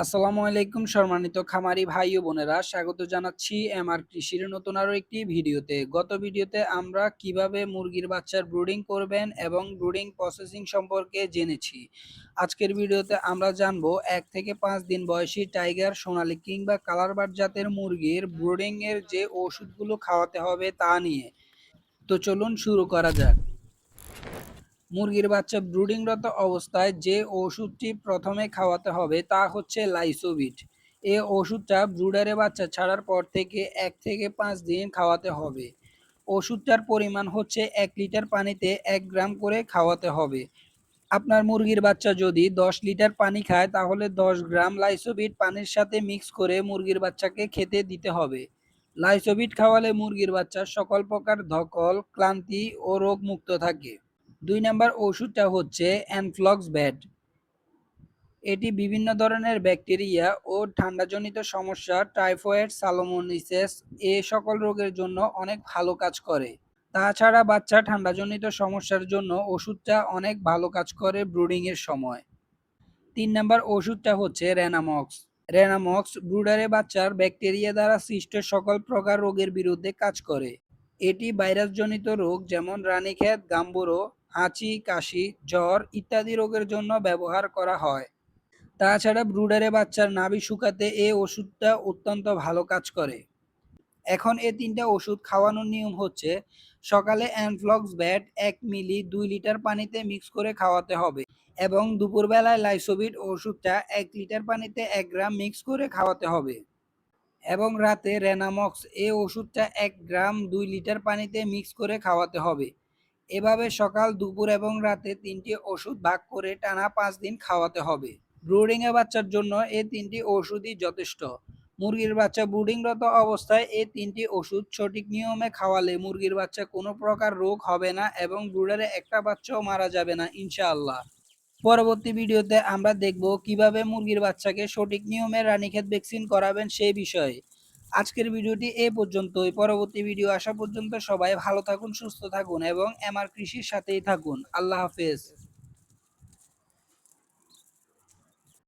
আসসালামু আলাইকুম সম্মানিত খামারি ভাই ও বোনেরা, স্বাগত জানাচ্ছি এমআর কৃষির নতুন আরও একটি ভিডিওতে। গত ভিডিওতে আমরা কীভাবে মুরগির বাচ্চার ব্রুডিং করবেন এবং ব্রুডিং প্রসেসিং সম্পর্কে জেনেছি। আজকের ভিডিওতে আমরা জানব এক থেকে পাঁচ দিন বয়সী টাইগার, সোনালি কিংবা কালারবার্ড জাতের মুরগির ব্রুডিংয়ের যে ওষুধগুলো খাওয়াতে হবে তা নিয়ে। তো চলুন শুরু করা যাক। মুরগির বাচ্চা ব্রুডিংরত অবস্থায় যে ওষুধটি প্রথমে খাওয়াতে হবে তা হচ্ছে লাইসোভিট এ ওষুধটা ব্রুডারে বাচ্চা ছাড়ার পর থেকে এক থেকে পাঁচ দিন খাওয়াতে হবে। ওষুধটার পরিমাণ হচ্ছে এক লিটার পানিতে এক গ্রাম করে খাওয়াতে হবে। আপনার মুরগির বাচ্চা যদি দশ লিটার পানি খায়, তাহলে দশ গ্রাম লাইসোভিট পানির সাথে মিক্স করে মুরগির বাচ্চাকে খেতে দিতে হবে। লাইসোভিট খাওয়ালে মুরগির বাচ্চা সকল প্রকার ধকল, ক্লান্তি ও রোগ মুক্ত থাকে। দুই নাম্বার ওষুধটা হচ্ছে অ্যানফ্লক্স ব্যাড। এটি বিভিন্ন ধরনের ব্যাকটেরিয়া ও ঠান্ডাজনিত সমস্যা, টাইফয়েড সালোমোনিসেস এ সকল রোগের জন্য অনেক ভালো কাজ করে। তাছাড়া বাচ্চা ঠান্ডাজনিত সমস্যার জন্য ওষুধটা অনেক ভালো কাজ করে ব্রুডিংয়ের সময়। তিন নাম্বার ওষুধটা হচ্ছে রেনামক্স। রেনামক্স ব্রুডারে বাচ্চার ব্যাকটেরিয়া দ্বারা সৃষ্ট সকল প্রকার রোগের বিরুদ্ধে কাজ করে। এটি ভাইরাসজনিত রোগ যেমন রানীক্ষেত, গাম্বুরো, হাঁচি, কাশি, জ্বর ইত্যাদি রোগের জন্য ব্যবহার করা হয়। তাছাড়া ব্রুডারে বাচ্চার নাভি শুকাতে এ ওষুধটা অত্যন্ত ভালো কাজ করে। এখন এ তিনটা ওষুধ খাওয়ানোর নিয়ম হচ্ছে, সকালে অ্যানফ্লক্স ব্যাট এক মিলি দুই লিটার পানিতে মিক্স করে খাওয়াতে হবে এবং দুপুরবেলায় লাইসোবিট ওষুধটা এক লিটার পানিতে এক গ্রাম মিক্স করে খাওয়াতে হবে। এবং রাতে রেনামক্স এ ওষুধটা এক গ্রাম দুই লিটার পানিতে মিক্স করে খাওয়াতে হবে। এভাবে সকাল, দুপুর এবং রাতে তিনটি ওষুধ ভাগ করে টানা পাঁচ দিন খাওয়াতে হবে। ব্রুডিং এ বাচ্চার জন্য এই তিনটি ওষুধই যথেষ্ট। মুরগির বাচ্চা ব্রুডিংরত অবস্থায় এই তিনটি ওষুধ সঠিক নিয়মে খাওয়ালে মুরগির বাচ্চা কোনো প্রকার রোগ হবে না এবং ব্রুডারে একটা বাচ্চাও মারা যাবে না, ইনশাআল্লাহ। পরবর্তী ভিডিওতে আমরা দেখব কীভাবে মুরগির বাচ্চাকে সঠিক নিয়মে রানীক্ষেত ভ্যাকসিন করাবেন সেই বিষয়ে। আজকের ভিডিওটি এ পর্যন্তই। পরবর্তী ভিডিও আসা পর্যন্ত সবাই ভালো থাকুন, সুস্থ থাকুন এবং এমআর কৃষির সাথেই থাকুন। আল্লাহ হাফেজ।